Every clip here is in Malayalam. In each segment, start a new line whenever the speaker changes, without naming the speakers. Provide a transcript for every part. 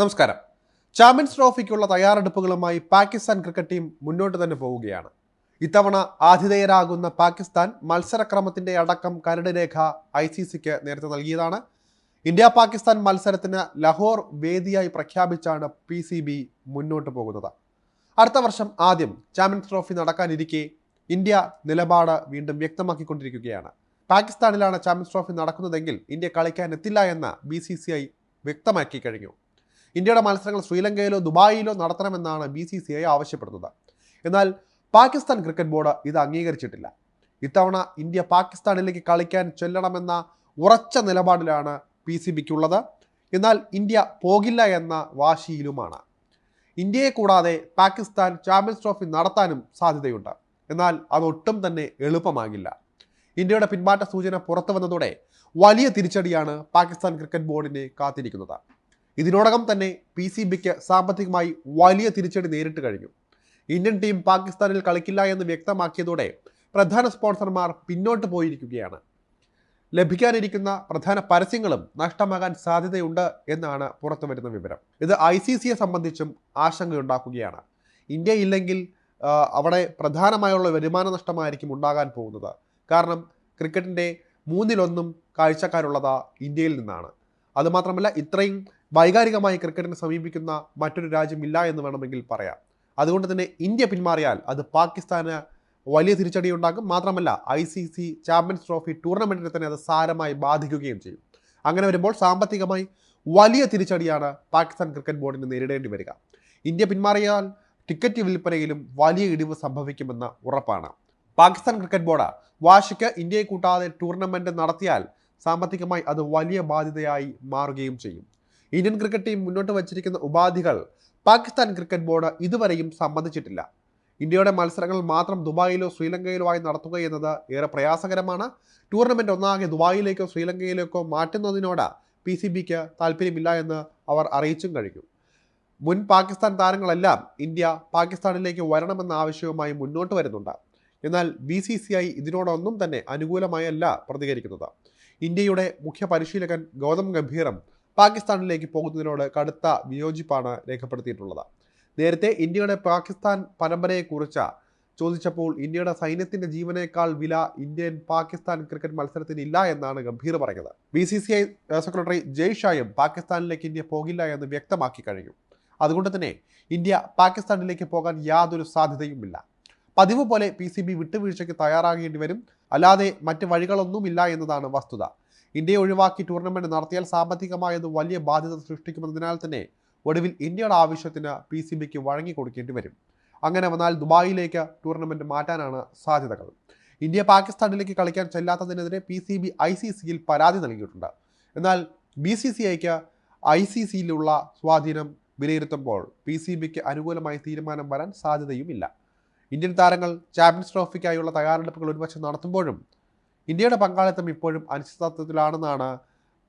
നമസ്കാരം. ചാമ്പ്യൻസ് ട്രോഫിക്കുള്ള തയ്യാറെടുപ്പുകളുമായി പാകിസ്ഥാൻ ക്രിക്കറ്റ് ടീം മുന്നോട്ട് തന്നെ പോവുകയാണ്. ഇത്തവണ ആതിഥേയരാകുന്ന പാകിസ്ഥാൻ മത്സരക്രമത്തിന്റെ അടക്കം കരട് രേഖ ഐ സി സിക്ക് നേരത്തെ നൽകിയതാണ്. ഇന്ത്യ പാകിസ്ഥാൻ മത്സരത്തിന് ലഹോർ വേദിയായി പ്രഖ്യാപിച്ചാണ് പി സി ബി മുന്നോട്ട് പോകുന്നത്. അടുത്ത വർഷം ആദ്യം ചാമ്പ്യൻസ് ട്രോഫി നടക്കാനിരിക്കെ ഇന്ത്യ നിലപാട് വീണ്ടും വ്യക്തമാക്കിക്കൊണ്ടിരിക്കുകയാണ്. പാകിസ്ഥാനിലാണ് ചാമ്പ്യൻസ് ട്രോഫി നടക്കുന്നതെങ്കിൽ ഇന്ത്യ കളിക്കാൻ എത്തില്ല എന്ന് ബി സി സി ഐ വ്യക്തമാക്കി കഴിഞ്ഞു. ഇന്ത്യയുടെ മത്സരങ്ങൾ ശ്രീലങ്കയിലോ ദുബായിലോ നടത്തണമെന്നാണ് ബി സി സി ഐ ആവശ്യപ്പെടുന്നത്. എന്നാൽ പാകിസ്ഥാൻ ക്രിക്കറ്റ് ബോർഡ് ഇത് അംഗീകരിച്ചിട്ടില്ല. ഇത്തവണ ഇന്ത്യ പാകിസ്ഥാനിലേക്ക് കളിക്കാൻ ചെല്ലണമെന്ന ഉറച്ച നിലപാടിലാണ് പി സി ബിക്കുള്ളത്. എന്നാൽ ഇന്ത്യ പോകില്ല എന്ന വാശിയിലുമാണ്. ഇന്ത്യയെ കൂടാതെ പാകിസ്ഥാൻ ചാമ്പ്യൻസ് ട്രോഫി നടത്താനും സാധ്യതയുണ്ട്. എന്നാൽ അതൊട്ടും തന്നെ എളുപ്പമാകില്ല. ഇന്ത്യയുടെ പിന്മാറ്റ സൂചന പുറത്തു വന്നതോടെ വലിയ തിരിച്ചടിയാണ് പാകിസ്ഥാൻ ക്രിക്കറ്റ് ബോർഡിനെ കാത്തിരിക്കുന്നത്. ഇതിനോടകം തന്നെ പി സി ബിക്ക് സാമ്പത്തികമായി വലിയ തിരിച്ചടി നേരിട്ട് കഴിഞ്ഞു. ഇന്ത്യൻ ടീം പാകിസ്ഥാനിൽ കളിക്കില്ല എന്ന് വ്യക്തമാക്കിയതോടെ പ്രധാന സ്പോൺസർമാർ പിന്നോട്ട് പോയിരിക്കുകയാണ്. ലഭിക്കാനിരിക്കുന്ന പ്രധാന പരസ്യങ്ങളും നഷ്ടമാകാൻ സാധ്യതയുണ്ട് എന്നാണ് പുറത്തു വരുന്ന വിവരം. ഇത് ഐ സി സിയെ സംബന്ധിച്ചും ആശങ്കയുണ്ടാക്കുകയാണ്. ഇന്ത്യ ഇല്ലെങ്കിൽ അവിടെ പ്രധാനമായുള്ള വരുമാന നഷ്ടമായിരിക്കും ഉണ്ടാകാൻ പോകുന്നത്. കാരണം ക്രിക്കറ്റിന്റെ മൂന്നിലൊന്നും കാഴ്ചക്കാരുള്ളത് ഇന്ത്യയിൽ നിന്നാണ്. അതുമാത്രമല്ല ഇത്രയും വൈകാരികമായി ക്രിക്കറ്റിനെ സമീപിക്കുന്ന മറ്റൊരു രാജ്യമില്ല എന്ന് വേണമെങ്കിൽ പറയാം. അതുകൊണ്ട് തന്നെ ഇന്ത്യ പിന്മാറിയാൽ അത് പാകിസ്ഥാന് വലിയ തിരിച്ചടി ഉണ്ടാക്കും. മാത്രമല്ല I C C champions trophy ടൂർണമെന്റിനെ തന്നെ അത് സാരമായി ബാധിക്കുകയും ചെയ്യും. അങ്ങനെ വരുമ്പോൾ സാമ്പത്തികമായി വലിയ തിരിച്ചടിയാണ് പാകിസ്ഥാൻ ക്രിക്കറ്റ് ബോർഡിന് നേരിടേണ്ടി വരിക. ഇന്ത്യ പിന്മാറിയാൽ ടിക്കറ്റ് വിൽപ്പനയിലും വലിയ ഇടിവ് സംഭവിക്കുമെന്ന ഉറപ്പാണ്. പാകിസ്ഥാൻ ക്രിക്കറ്റ് ബോർഡ് വാശിക്ക് ഇന്ത്യയെ കൂട്ടാതെ ടൂർണമെന്റ് നടത്തിയാൽ സാമ്പത്തികമായി അത് വലിയ ബാധ്യതയായി മാറുകയും ചെയ്യും. ഇന്ത്യൻ ക്രിക്കറ്റ് ടീം മുന്നോട്ട് വച്ചിരിക്കുന്ന ഉപാധികൾ പാകിസ്ഥാൻ ക്രിക്കറ്റ് ബോർഡ് ഇതുവരെയും സമ്മതിച്ചിട്ടില്ല ഇന്ത്യയുടെ മത്സരങ്ങൾ മാത്രം ദുബായിലോ ശ്രീലങ്കയിലോ ആയി നടത്തുക എന്നത് ഏറെ പ്രയാസകരമാണ്. ടൂർണമെന്റ് ഒന്നാകെ ദുബായിലേക്കോ ശ്രീലങ്കയിലേക്കോ മാറ്റുന്നതിനോട് പി സി ബിക്ക് താല്പര്യമില്ല എന്ന് അവർ അറിയിച്ചും കഴിഞ്ഞു. മുൻ പാകിസ്ഥാൻ താരങ്ങളെല്ലാം ഇന്ത്യ പാകിസ്ഥാനിലേക്ക് വരണമെന്ന ആവശ്യവുമായി മുന്നോട്ട് വരുന്നുണ്ട്. എന്നാൽ ബി സി സി ഐ ഇതിനോടൊന്നും തന്നെ അനുകൂലമായല്ല പ്രതികരിക്കുന്നത്. ഇന്ത്യയുടെ മുഖ്യ പരിശീലകൻ ഗൗതം ഗംഭീറും പാകിസ്ഥാനിലേക്ക് പോകുന്നതിനോട് കടുത്ത വിയോജിപ്പാണ് രേഖപ്പെടുത്തിയിട്ടുള്ളത്. നേരത്തെ ഇന്ത്യയുടെ പാകിസ്ഥാൻ പരമ്പരയെക്കുറിച്ച് ചോദിച്ചപ്പോൾ ഇന്ത്യയുടെ സൈന്യത്തിന്റെ ജീവനേക്കാൾ വില ഇന്ത്യൻ പാകിസ്ഥാൻ ക്രിക്കറ്റ് മത്സരത്തിന് ഇല്ല എന്നാണ് ഗംഭീർ പറഞ്ഞത് B C C I secretary Jay ഷായും പാകിസ്ഥാനിലേക്ക് ഇന്ത്യ പോകില്ല എന്ന് വ്യക്തമാക്കി കഴിഞ്ഞു. അതുകൊണ്ട് തന്നെ ഇന്ത്യ പാകിസ്ഥാനിലേക്ക് പോകാൻ യാതൊരു സാധ്യതയുമില്ല. പതിവ് പോലെ പി സി ബി വിട്ടുവീഴ്ചയ്ക്ക് തയ്യാറാകേണ്ടി വരും. അല്ലാതെ മറ്റ് വഴികളൊന്നുമില്ല എന്നതാണ് വസ്തുത. ഇന്ത്യയെ ഒഴിവാക്കി ടൂർണമെന്റ് നടത്തിയാൽ സാമ്പത്തികമായി വലിയ ബാധ്യത സൃഷ്ടിക്കുമെന്നതിനാൽ തന്നെ ഒടുവിൽ ഇന്ത്യയുടെ ആവശ്യത്തിന് പി സി ബിക്ക് വഴങ്ങിക്കൊടുക്കേണ്ടി വരും. അങ്ങനെ വന്നാൽ ദുബായിലേക്ക് ടൂർണമെന്റ് മാറ്റാനാണ് സാധ്യതകൾ. ഇന്ത്യ പാകിസ്ഥാനിലേക്ക് കളിക്കാൻ ചെല്ലാത്തതിനെതിരെ P C B I C സിയിൽ പരാതി നൽകിയിട്ടുണ്ട്. എന്നാൽ ബി സി സി ഐക്ക് ഐ സി സിയിലുള്ള സ്വാധീനം വിലയിരുത്തുമ്പോൾ പി സി ബിക്ക് അനുകൂലമായി തീരുമാനം വരാൻ സാധ്യതയുമില്ല. ഇന്ത്യൻ താരങ്ങൾ ചാമ്പ്യൻസ് ട്രോഫിക്കായുള്ള തയ്യാറെടുപ്പുകൾ ഒരുപക്ഷെ നടത്തുമ്പോഴും ഇന്ത്യയുടെ പങ്കാളിത്തം ഇപ്പോഴും അനിശ്ചിതത്വത്തിലാണെന്നാണ്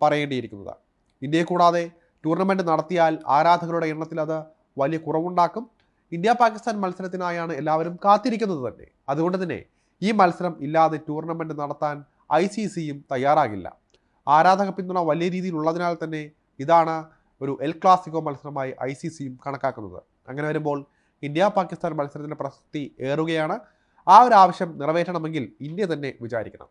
പറയേണ്ടിയിരിക്കുന്നത്. ഇന്ത്യയെ കൂടാതെ ടൂർണമെന്റ് നടത്തിയാൽ ആരാധകരുടെ എണ്ണത്തിൽ അത് വലിയ കുറവുണ്ടാക്കും. ഇന്ത്യ പാകിസ്ഥാൻ മത്സരത്തിനായാണ് എല്ലാവരും കാത്തിരിക്കുന്നത് തന്നെ. അതുകൊണ്ട് തന്നെ ഈ മത്സരം ഇല്ലാതെ ടൂർണമെന്റ് നടത്താൻ ഐ സി സിയും തയ്യാറാകില്ല. ആരാധക പിന്തുണ വലിയ രീതിയിലുള്ളതിനാൽ തന്നെ ഇതാണ് ഒരു എൽ ക്ലാസിക്കോ മത്സരമായി ഐ സി സിയും കണക്കാക്കുന്നത്. അങ്ങനെ വരുമ്പോൾ ഇന്ത്യ പാകിസ്ഥാൻ മത്സരത്തിന്റെ പ്രസക്തി ഏറുകയാണ്. ആ ഒരു ആവശ്യം നിറവേറ്റണമെങ്കിൽ ഇന്ത്യ തന്നെ വിചാരിക്കണം.